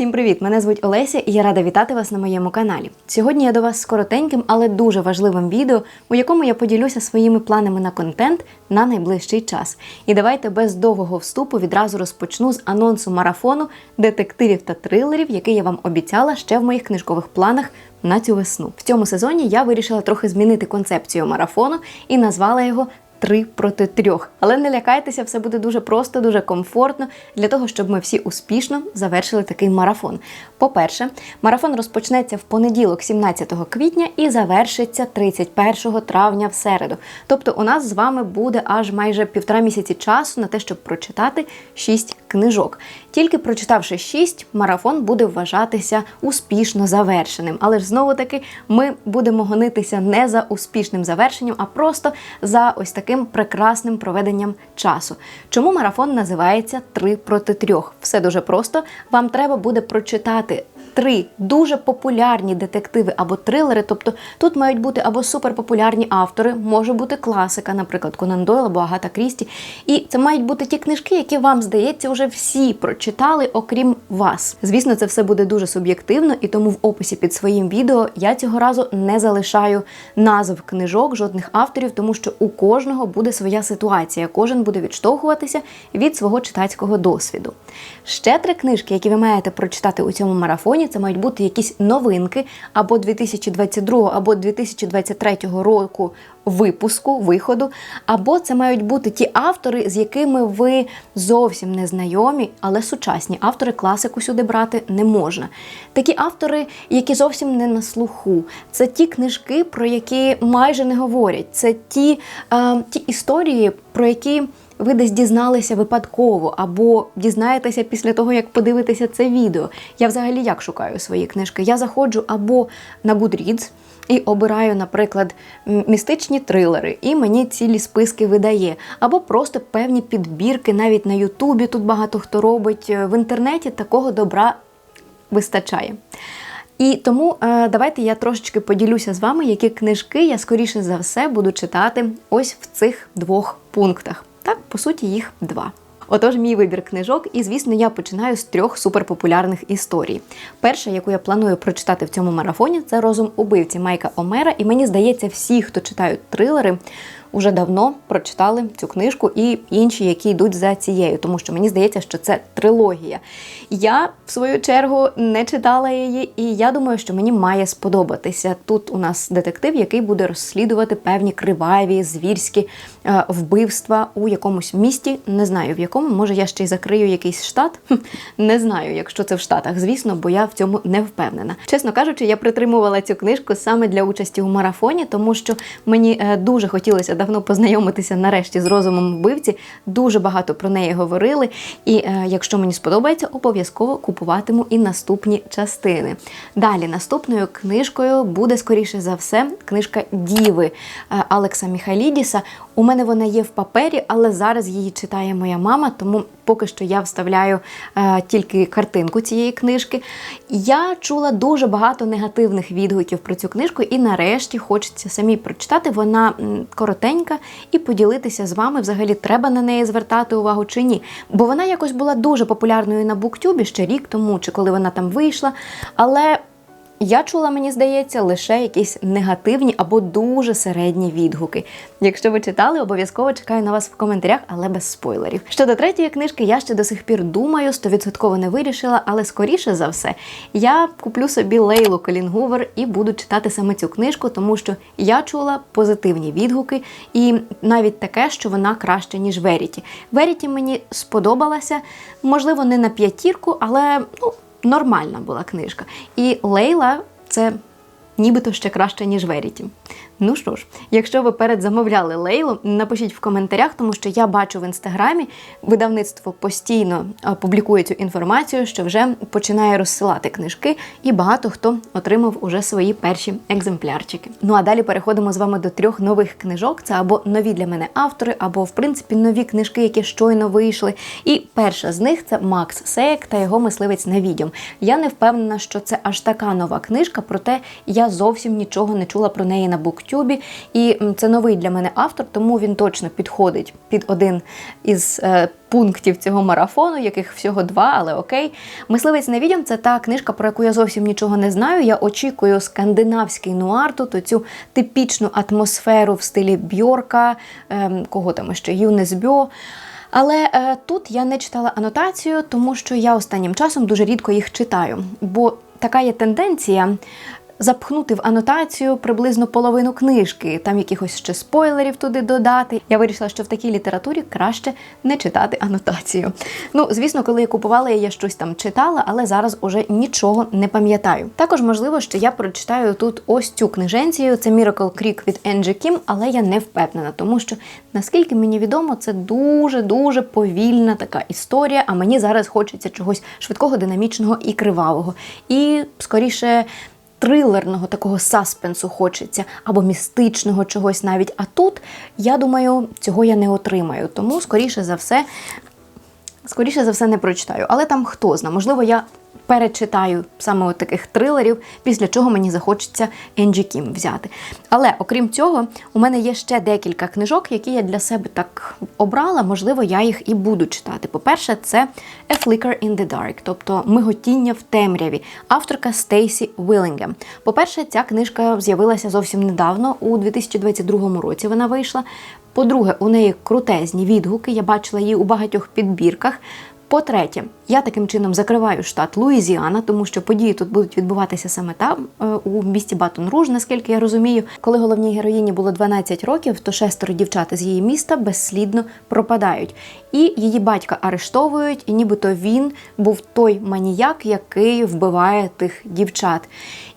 Всім привіт! Мене звуть Олеся і я рада вітати вас на моєму каналі. Сьогодні я до вас з коротеньким, але дуже важливим відео, у якому я поділюся своїми планами на контент на найближчий час. І давайте без довгого вступу відразу розпочну з анонсу марафону детективів та трилерів, який я вам обіцяла ще в моїх книжкових планах на цю весну. В цьому сезоні я вирішила трохи змінити концепцію марафону і назвала його три проти трьох. Але не лякайтеся, все буде дуже просто, дуже комфортно для того, щоб ми всі успішно завершили такий марафон. По-перше, марафон розпочнеться в понеділок, 17 квітня, і завершиться 31 травня в середу. Тобто, у нас з вами буде аж майже півтора місяці часу на те, щоб прочитати 6 книжок. Тільки прочитавши 6, марафон буде вважатися успішно завершеним. Але ж знову таки ми будемо гонитися не за успішним завершенням, а просто за ось таким прекрасним проведенням часу. Чому марафон називається 3 проти 3? Все дуже просто. Вам треба буде прочитати. Три дуже популярні детективи або трилери, тобто тут мають бути або суперпопулярні автори, може бути класика, наприклад, Конан Дойл або Агата Крісті. І це мають бути ті книжки, які вам здається, вже всі прочитали, окрім вас. Звісно, це все буде дуже суб'єктивно, і тому в описі під своїм відео я цього разу не залишаю назв книжок, жодних авторів, тому що у кожного буде своя ситуація. Кожен буде відштовхуватися від свого читацького досвіду. Ще три книжки, які ви маєте прочитати у цьому марафоні, це мають бути якісь новинки або 2022, або 2023 року випуску, виходу, або це мають бути ті автори, з якими ви зовсім не знайомі, але сучасні автори класику сюди брати не можна. Такі автори, які зовсім не на слуху, це ті книжки, про які майже не говорять. Це ті, е, ті історії, про які ви десь дізналися випадково, або дізнаєтеся після того, як подивитеся це відео. Я взагалі як шукаю свої книжки? Я заходжу або на Goodreads, і обираю, наприклад, містичні трилери, і мені цілі списки видає. Або просто певні підбірки, навіть на Ютубі тут багато хто робить. В інтернеті такого добра вистачає. І тому е, давайте я трошечки поділюся з вами, які книжки я скоріше за все буду читати ось в цих двох пунктах. Так, по суті, їх два. Отож, мій вибір книжок, і звісно, я починаю з трьох суперпопулярних історій. Перша, яку я планую прочитати в цьому марафоні, це розум убивці Майка Омера. І мені здається, всі, хто читають трилери, уже давно прочитали цю книжку і інші, які йдуть за цією, тому що мені здається, що це трилогія. Я, в свою чергу, не читала її, і я думаю, що мені має сподобатися. Тут у нас детектив, який буде розслідувати певні криваві, звірські е, вбивства у якомусь місті. Не знаю в якому, може я ще й закрию якийсь штат. Не знаю, якщо це в Штатах, звісно, бо я в цьому не впевнена. Чесно кажучи, я притримувала цю книжку саме для участі у марафоні, тому що мені е, дуже хотілося давно познайомитися нарешті з розумом вбивці. Дуже багато про неї говорили. І е, якщо мені сподобається, обов'язково купуватиму і наступні частини. Далі, наступною книжкою буде, скоріше за все, книжка Діви е, Алекса Міхалідіса. У мене вона є в папері, але зараз її читає моя мама, тому поки що я вставляю е, тільки картинку цієї книжки. Я чула дуже багато негативних відгуків про цю книжку, і нарешті хочеться самі прочитати. Вона коротенька і поділитися з вами. Взагалі треба на неї звертати увагу чи ні. Бо вона якось була дуже популярною на буктюбі ще рік тому, чи коли вона там вийшла. Але я чула, мені здається, лише якісь негативні або дуже середні відгуки. Якщо ви читали, обов'язково чекаю на вас в коментарях, але без спойлерів. Щодо третьої книжки, я ще до сих пір думаю, стовідсотково не вирішила, але скоріше за все, я куплю собі Лейлу Колінгувер і буду читати саме цю книжку, тому що я чула позитивні відгуки, і навіть таке, що вона краще, ніж Веріті. Веріті мені сподобалася, можливо, не на п'ятірку, але ну нормальна була книжка. І Лейла це нібито ще краще, ніж Веріті. Ну що ж, якщо ви передзамовляли Лейлу, напишіть в коментарях, тому що я бачу в інстаграмі, видавництво постійно публікує цю інформацію, що вже починає розсилати книжки, і багато хто отримав уже свої перші екземплярчики. Ну а далі переходимо з вами до трьох нових книжок. Це або нові для мене автори, або в принципі нові книжки, які щойно вийшли. І перша з них це Макс Сеєк та його мисливець на відьом. Я не впевнена, що це аж така нова книжка, проте я зовсім нічого не чула про неї на бук. Ютубі. І це новий для мене автор, тому він точно підходить під один із е, пунктів цього марафону, яких всього два, але окей. Мисливець на відьом це та книжка, про яку я зовсім нічого не знаю. Я очікую скандинавський нуар, тут оцю типічну атмосферу в стилі Бьорка, ем, кого там ще Юнес Бьо. Але е, тут я не читала анотацію, тому що я останнім часом дуже рідко їх читаю. Бо така є тенденція запхнути в анотацію приблизно половину книжки, там якихось ще спойлерів туди додати. Я вирішила, що в такій літературі краще не читати анотацію. Ну, звісно, коли я купувала, я щось там читала, але зараз уже нічого не пам'ятаю. Також можливо, що я прочитаю тут ось цю книженцію. Це Miracle Creek від Енджі Кім, але я не впевнена, тому що наскільки мені відомо, це дуже дуже повільна така історія. А мені зараз хочеться чогось швидкого, динамічного і кривавого. І скоріше трилерного такого саспенсу хочеться, або містичного чогось навіть. А тут, я думаю, цього я не отримаю. Тому, скоріше за все, скоріше за все, не прочитаю. Але там хто зна, можливо, я перечитаю саме от таких трилерів, після чого мені захочеться Енджі Кім взяти. Але окрім цього, у мене є ще декілька книжок, які я для себе так обрала. Можливо, я їх і буду читати. По-перше, це A Flicker in the Dark, тобто Миготіння в темряві, авторка Стейсі Вілінгем. По-перше, ця книжка з'явилася зовсім недавно, у 2022 році вона вийшла. По-друге, у неї крутезні відгуки. Я бачила її у багатьох підбірках. По-третє, я таким чином закриваю штат Луїзіана, тому що події тут будуть відбуватися саме там, е, у місті Батон Руж, наскільки я розумію. Коли головній героїні було 12 років, то шестеро дівчат з її міста безслідно пропадають. І її батька арештовують, і нібито він був той маніяк, який вбиває тих дівчат.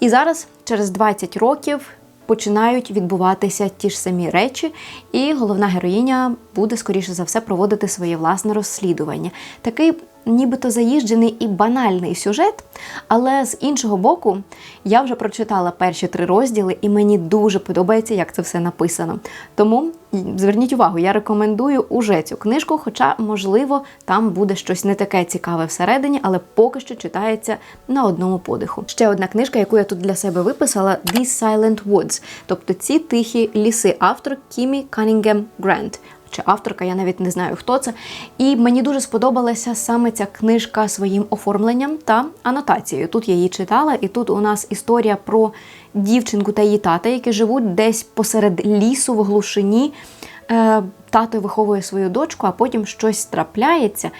І зараз, через 20 років, починають відбуватися ті ж самі речі, і головна героїня буде, скоріше за все, проводити своє власне розслідування. Такий нібито заїжджений і банальний сюжет, але з іншого боку, я вже прочитала перші три розділи, і мені дуже подобається, як це все написано. Тому зверніть увагу, я рекомендую уже цю книжку, хоча, можливо, там буде щось не таке цікаве всередині, але поки що читається на одному подиху. Ще одна книжка, яку я тут для себе виписала: These Silent Woods, тобто ці тихі ліси, автор Кімі Канінгем Грант чи авторка, я навіть не знаю хто це. І мені дуже сподобалася саме ця книжка своїм оформленням та анотацією. Тут я її читала, і тут у нас історія про дівчинку та її тата, які живуть десь посеред лісу в глушині. Е, Тато виховує свою дочку, а потім щось трапляється.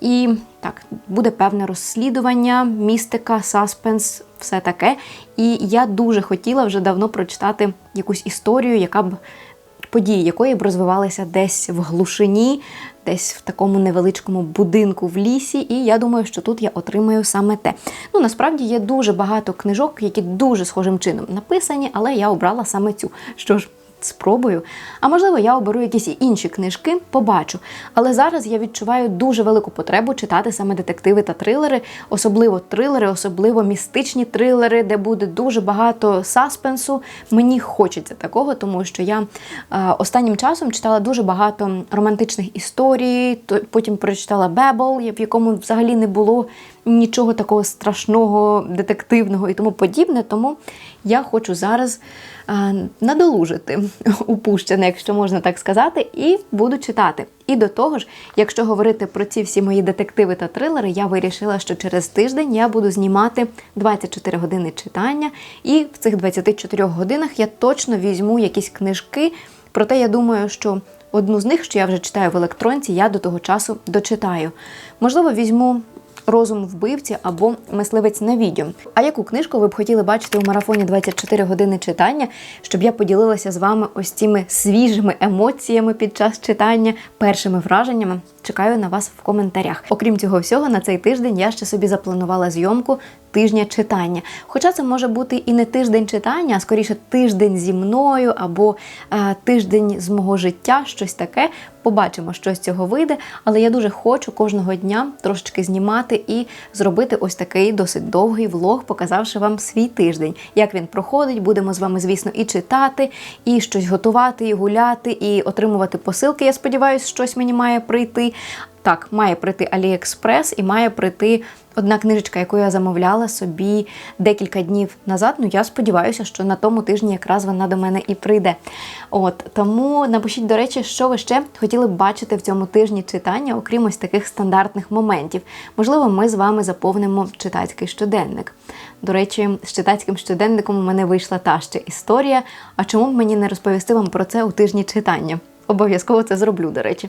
І так, буде певне розслідування, містика, саспенс, все таке. І я дуже хотіла вже давно прочитати якусь історію, яка б події якої б розвивалися десь в глушині, десь в такому невеличкому будинку в лісі. І я думаю, що тут я отримаю саме те. Ну, насправді є дуже багато книжок, які дуже схожим чином написані, але я обрала саме цю. Що ж, спробую. А можливо, я оберу якісь інші книжки, побачу. Але зараз я відчуваю дуже велику потребу читати саме детективи та трилери, особливо трилери, особливо містичні трилери, де буде дуже багато саспенсу. Мені хочеться такого, тому що я е, останнім часом читала дуже багато романтичних історій, то потім прочитала Бебл, в якому взагалі не було нічого такого страшного, детективного і тому подібне. Тому я хочу зараз а, надолужити упущене, якщо можна так сказати, і буду читати. І до того ж, якщо говорити про ці всі мої детективи та трилери, я вирішила, що через тиждень я буду знімати 24 години читання, і в цих 24 годинах я точно візьму якісь книжки. Проте я думаю, що одну з них, що я вже читаю в електронці, я до того часу дочитаю. Можливо, візьму Розум вбивці або мисливець на відео. А яку книжку ви б хотіли бачити у марафоні 24 години читання, щоб я поділилася з вами ось цими свіжими емоціями під час читання, першими враженнями? Чекаю на вас в коментарях. Окрім цього всього, на цей тиждень я ще собі запланувала зйомку тижня читання. Хоча це може бути і не тиждень читання, а скоріше тиждень зі мною або е, тиждень з мого життя, щось таке. Побачимо, що з цього вийде. Але я дуже хочу кожного дня трошечки знімати і зробити ось такий досить довгий влог, показавши вам свій тиждень. Як він проходить, будемо з вами, звісно, і читати, і щось готувати, і гуляти, і отримувати посилки. Я сподіваюся, щось мені має прийти. Так, має прийти Аліекспрес і має прийти одна книжечка, яку я замовляла собі декілька днів назад. Ну я сподіваюся, що на тому тижні якраз вона до мене і прийде. От тому напишіть, до речі, що ви ще хотіли б бачити в цьому тижні читання, окрім ось таких стандартних моментів. Можливо, ми з вами заповнимо читацький щоденник. До речі, з читацьким щоденником у мене вийшла та ще історія. А чому б мені не розповісти вам про це у тижні читання? Обов'язково це зроблю, до речі.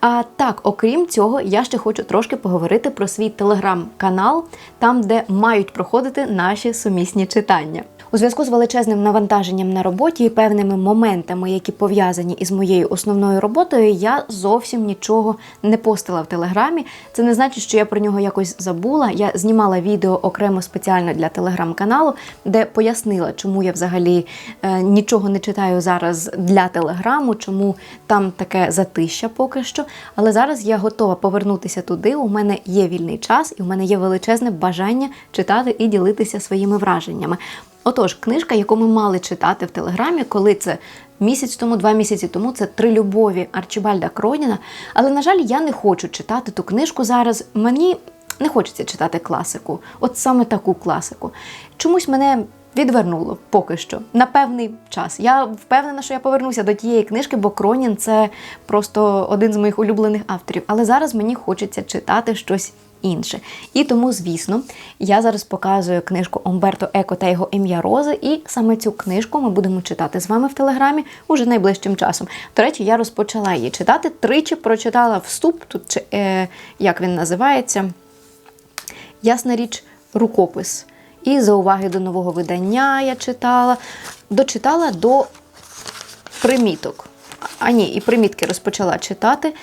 А так, окрім цього, я ще хочу трошки поговорити про свій телеграм-канал, там, де мають проходити наші сумісні читання. У зв'язку з величезним навантаженням на роботі і певними моментами, які пов'язані із моєю основною роботою, я зовсім нічого не постила в телеграмі. Це не значить, що я про нього якось забула. Я знімала відео окремо спеціально для телеграм-каналу, де пояснила, чому я взагалі е, нічого не читаю зараз для телеграму, чому там таке затища поки що. Але зараз я готова повернутися туди. У мене є вільний час, і у мене є величезне бажання читати і ділитися своїми враженнями. Отож, книжка, яку ми мали читати в телеграмі, коли це місяць тому, два місяці тому, це три любові Арчибальда Кроніна. Але, на жаль, я не хочу читати ту книжку зараз. Мені не хочеться читати класику, от саме таку класику. Чомусь мене. Відвернуло поки що на певний час. Я впевнена, що я повернуся до тієї книжки, бо Кронін це просто один з моїх улюблених авторів. Але зараз мені хочеться читати щось інше. І тому, звісно, я зараз показую книжку Омберто Еко та його ім'я Рози, і саме цю книжку ми будемо читати з вами в телеграмі уже найближчим часом. До речі, я розпочала її читати. Тричі прочитала вступ, тут е, як він називається. Ясна річ, рукопис. І за уваги до нового видання я читала, дочитала до приміток. А ні, і примітки розпочала читати.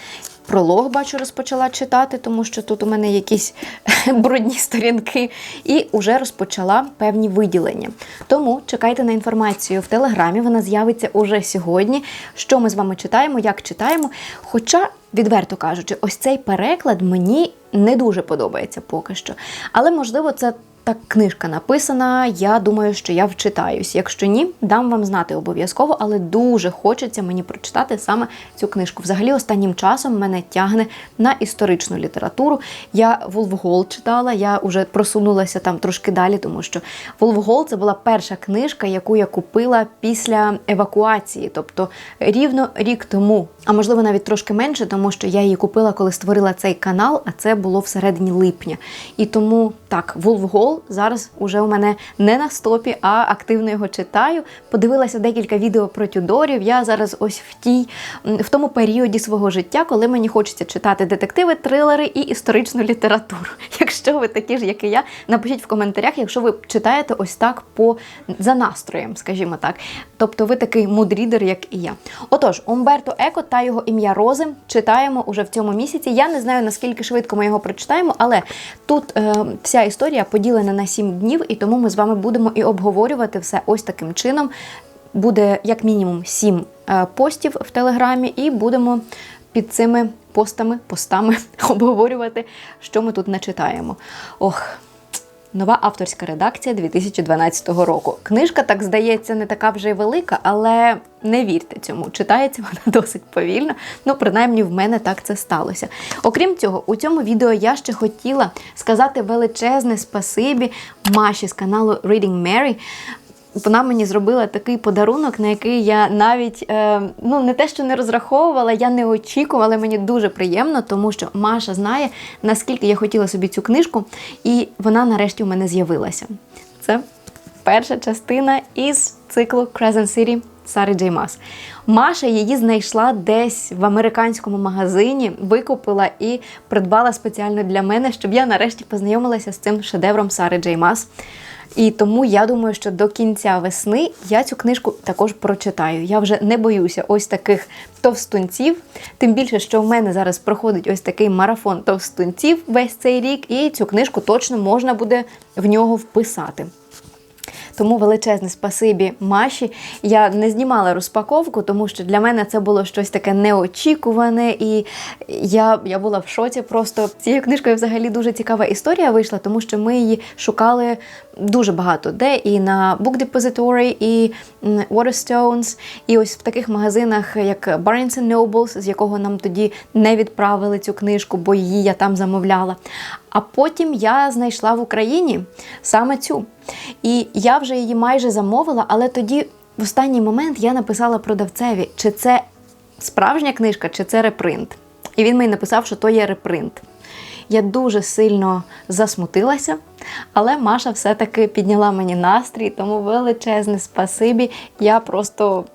Пролог, бачу, розпочала читати, тому що тут у мене якісь брудні сторінки, і вже розпочала певні виділення. Тому чекайте на інформацію в Телеграмі, вона з'явиться уже сьогодні. Що ми з вами читаємо, як читаємо. Хоча, відверто кажучи, ось цей переклад мені не дуже подобається поки що. Але, можливо, це так книжка написана. Я думаю, що я вчитаюсь. Якщо ні, дам вам знати обов'язково, але дуже хочеться мені прочитати саме цю книжку. Взагалі, останнім часом мене тягне на історичну літературу. Я Волфгол читала, я вже просунулася там трошки далі, тому що Волфгол це була перша книжка, яку я купила після евакуації, тобто рівно рік тому, а можливо навіть трошки менше, тому що я її купила, коли створила цей канал, а це було всередині липня. І тому так, Зараз уже у мене не на стопі, а активно його читаю. Подивилася декілька відео про Тюдорів. Я зараз ось в тій в тому періоді свого життя, коли мені хочеться читати детективи, трилери і історичну літературу. Якщо ви такі ж, як і я, напишіть в коментарях, якщо ви читаєте ось так по за настроєм, скажімо так. Тобто ви такий мудрідер, як і я. Отож, Умберто Еко та його ім'я Рози читаємо уже в цьому місяці. Я не знаю, наскільки швидко ми його прочитаємо, але тут е, вся історія поділена на сім днів, і тому ми з вами будемо і обговорювати все ось таким чином. Буде як мінімум сім е, постів в телеграмі, і будемо під цими постами, постами обговорювати, що ми тут начитаємо. Ох. Нова авторська редакція 2012 року. Книжка, так здається, не така вже й велика, але не вірте цьому. Читається вона досить повільно. Ну, принаймні, в мене так це сталося. Окрім цього, у цьому відео я ще хотіла сказати величезне спасибі Маші з каналу Reading Mary вона мені зробила такий подарунок, на який я навіть е, ну не те, що не розраховувала, я не очікувала. але Мені дуже приємно, тому що Маша знає, наскільки я хотіла собі цю книжку, і вона нарешті у мене з'явилася. Це перша частина із циклу Crescent City Сари Джей Мас. Маша її знайшла десь в американському магазині, викупила і придбала спеціально для мене, щоб я нарешті познайомилася з цим шедевром Сари Джей Мас. І тому я думаю, що до кінця весни я цю книжку також прочитаю. Я вже не боюся ось таких товстунців. Тим більше, що в мене зараз проходить ось такий марафон товстунців весь цей рік, і цю книжку точно можна буде в нього вписати. Тому величезне спасибі Маші. Я не знімала розпаковку, тому що для мене це було щось таке неочікуване, і я я була в шоці. Просто цією книжкою взагалі дуже цікава історія вийшла, тому що ми її шукали дуже багато де і на Book Depository, і Waterstones, і ось в таких магазинах, як Barnes Nobles, з якого нам тоді не відправили цю книжку, бо її я там замовляла. А потім я знайшла в Україні саме цю. І я вже її майже замовила, але тоді в останній момент я написала продавцеві, чи це справжня книжка, чи це репринт. І він мені написав, що то є репринт. Я дуже сильно засмутилася, але Маша все-таки підняла мені настрій, тому величезне спасибі. Я просто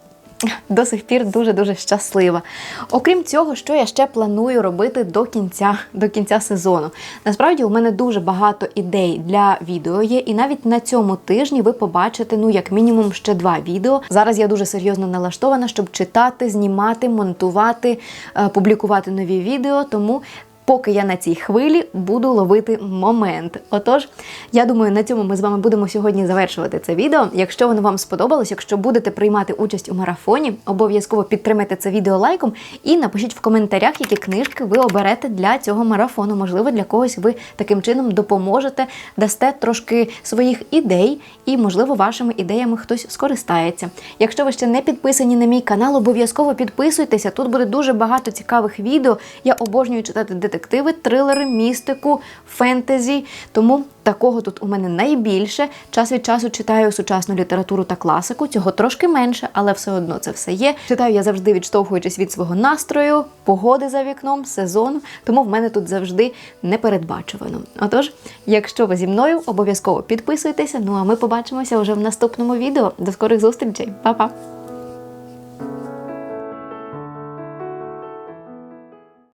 до сих пір дуже-дуже щаслива. Окрім цього, що я ще планую робити до кінця, до кінця сезону. Насправді, у мене дуже багато ідей для відео є, і навіть на цьому тижні ви побачите, ну, як мінімум, ще два відео. Зараз я дуже серйозно налаштована, щоб читати, знімати, монтувати, е, публікувати нові відео. Тому поки я на цій хвилі буду ловити момент. Отож, я думаю, на цьому ми з вами будемо сьогодні завершувати це відео. Якщо воно вам сподобалось, якщо будете приймати участь у марафоні, обов'язково підтримайте це відео лайком і напишіть в коментарях, які книжки ви оберете для цього марафону. Можливо, для когось ви таким чином допоможете, дасте трошки своїх ідей, і, можливо, вашими ідеями хтось скористається. Якщо ви ще не підписані на мій канал, обов'язково підписуйтеся. Тут буде дуже багато цікавих відео. Я обожнюю читати детективи, трилери, містику, фентезі. Тому такого тут у мене найбільше. Час від часу читаю сучасну літературу та класику. Цього трошки менше, але все одно це все є. Читаю я завжди відштовхуючись від свого настрою, погоди за вікном, сезону. Тому в мене тут завжди непередбачувано. Отож, якщо ви зі мною, обов'язково підписуйтеся. Ну а ми побачимося вже в наступному відео. До скорих зустрічей, Па-па!